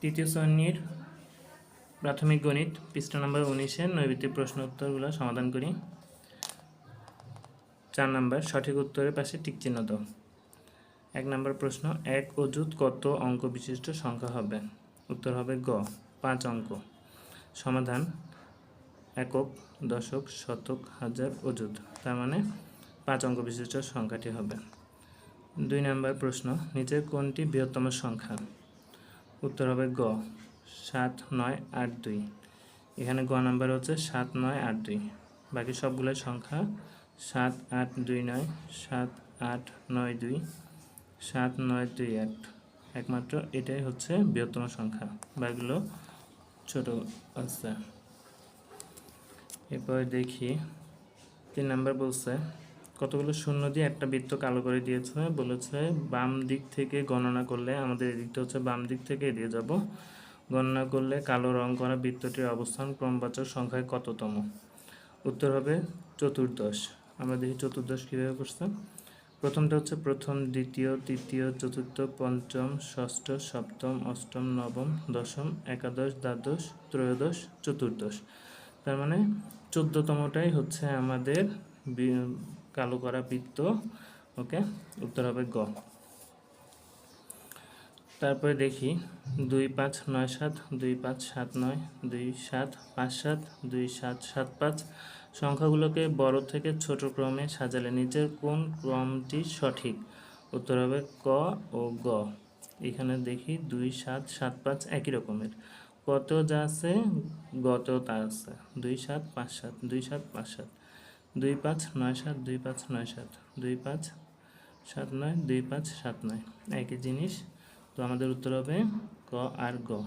তৃতীয় শ্রেণির প্রাথমিক গণিত, পৃষ্ঠা নম্বর উনিশের নৈবিত্তিক প্রশ্ন উত্তরগুলো সমাধান করি। চার নম্বর, সঠিক উত্তরের পাশে টিক চিহ্ন দাও। এক নম্বর প্রশ্ন, এক অযুত কত অঙ্ক বিশিষ্ট সংখ্যা হবে? উত্তর হবে গ, পাঁচ অঙ্ক। সমাধান, একক, দশক, শতক, হাজার, অযুত। তার মানে পাঁচ অঙ্ক বিশিষ্ট সংখ্যাটি হবে। দুই নম্বর প্রশ্ন, নিচের কোনটি বৃহত্তম সংখ্যা? উত্তর হবে গ, সাত, নয়, আট, দুই। এখানে গ নাম্বার হচ্ছে সাত, নয়, আট, দুই। বাকি সবগুলো সংখ্যা সাত, আট, দুই, নয়, সাত, আট, নয়, দুই, সাত, নয়, দুই আট একমাত্র এটাই হচ্ছে বৃহত্তম সংখ্যা, বাকিগুলো ছোট আছে। এরপর দেখি, তিন নাম্বার বলছে কতগুলো শূন্য দিয়ে একটা বৃত্ত কালো করে দিয়েছে, বলেছে বাম দিক থেকে গণনা করলে আমাদের এদিকটা হচ্ছে বাম দিক থেকে এড়িয়ে যাব। গণনা করলে কালো রং করা বৃত্তটির অবস্থান ক্রমবাচক সংখ্যায় কততম? উত্তর হবে চতুর্দশ। আমরা দেখি চতুর্দশ কীভাবে করছে। প্রথমটা হচ্ছে প্রথম, দ্বিতীয়, তৃতীয়, চতুর্থ, পঞ্চম, ষষ্ঠ, সপ্তম, অষ্টম, নবম, দশম, একাদশ, দ্বাদশ, ত্রয়োদশ, চতুর্দশ। তার মানে চোদ্দতমটাই হচ্ছে আমাদের কালো করা বৃত্ত, ওকে? উত্তর হবে গ। তারপরে দেখি, দুই পাঁচ নয় সাত, দুই পাঁচ সাত নয়, দুই সাত পাঁচ সাত, দুই সাত সাত পাঁচ। সংখ্যাগুলোকে বড় থেকে ছোট ক্রমে সাজালে নিচের কোন ক্রমটি সঠিক? উত্তর হবে ক ও গ। এখানে দেখি, দুই সাত সাত পাঁচ একই রকমের। কত যা আছে গতেও তা আছে। দুই সাত পাঁচ সাত, দুই সাত পাঁচ সাত। দুই পাঁচ নয় সাত, দুই পাঁচ নয় সাত, দুই পাঁচ সাত নয়, দুই পাঁচ সাত নয়। একই জিনিস। তো আমাদের উত্তর হবে ক আর গ।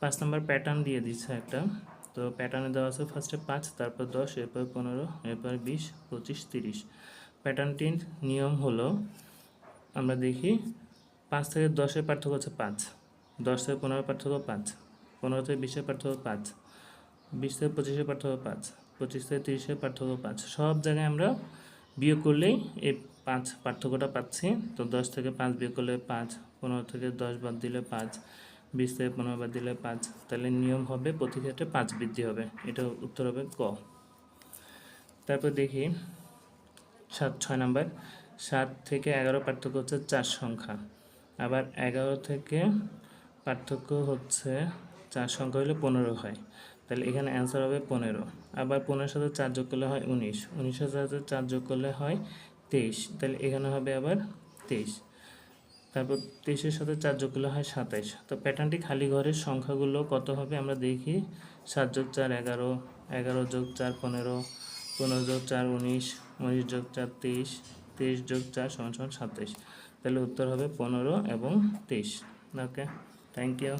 পাঁচ নম্বর প্যাটার্ন দিয়ে দিচ্ছে একটা। তো প্যাটার্নে দেওয়া আছে ফার্স্টে পাঁচ, তারপর দশ, এরপর পনেরো, এরপর বিশ, পঁচিশ, তিরিশ। প্যাটার্নটির নিয়ম হলো, আমরা দেখি, পাঁচ থেকে দশের পার্থক্য হচ্ছে পাঁচ। দশ থেকে পনেরো পার্থক্য পাঁচ। পনেরো থেকে বিশের পার্থক্য পাঁচ। বিশ থেকে পঁচিশের পার্থক্য পাঁচ। পঁচিশ থেকে তিরিশের পার্থক্য পাঁচ। সব জায়গায় আমরা বিয়োগ করলেই এই পাঁচ পার্থক্যটা পাচ্ছি। তো দশ থেকে পাঁচ বিয়োগ করলে পাঁচ, পনেরো থেকে দশ বাদ দিলে পাঁচ, বিশ থেকে পনেরো বাদ দিলে পাঁচ, তাহলে নিয়ম হবে প্রতি ক্ষেত্রে পাঁচ বৃদ্ধি হবে। এটা উত্তর হবে ক। তারপর দেখি, সাত, ছয় নাম্বার। সাত থেকে এগারো পার্থক্য হচ্ছে চার সংখ্যা। আবার এগারো থেকে পার্থক্য হচ্ছে, চার সংখ্যা হলে পনেরো হয়। তাহলে এখানে অ্যান্সার হবে পনেরো। আবার পনেরোর সাথে চার যোগ করলে হয় উনিশ। উনিশের সাথে চার যোগ করলে হয় তেইশ। তাহলে এখানে হবে আবার তেইশ। তারপর তেইশের সাথে চার যোগ করলে হয় সাতাইশ। তো প্যাটার্নটি খালি ঘরের সংখ্যাগুলো কত হবে আমরা দেখি। সাত যোগ চার এগারো। এগারো যোগ চার পনেরো। পনেরো যোগ চার উনিশ। উনিশ যোগ চার তেইশ। তেইশ যোগ চার সমান সমান সাতাইশ। তাহলে উত্তর হবে পনেরো এবং তেইশ। Okay thank you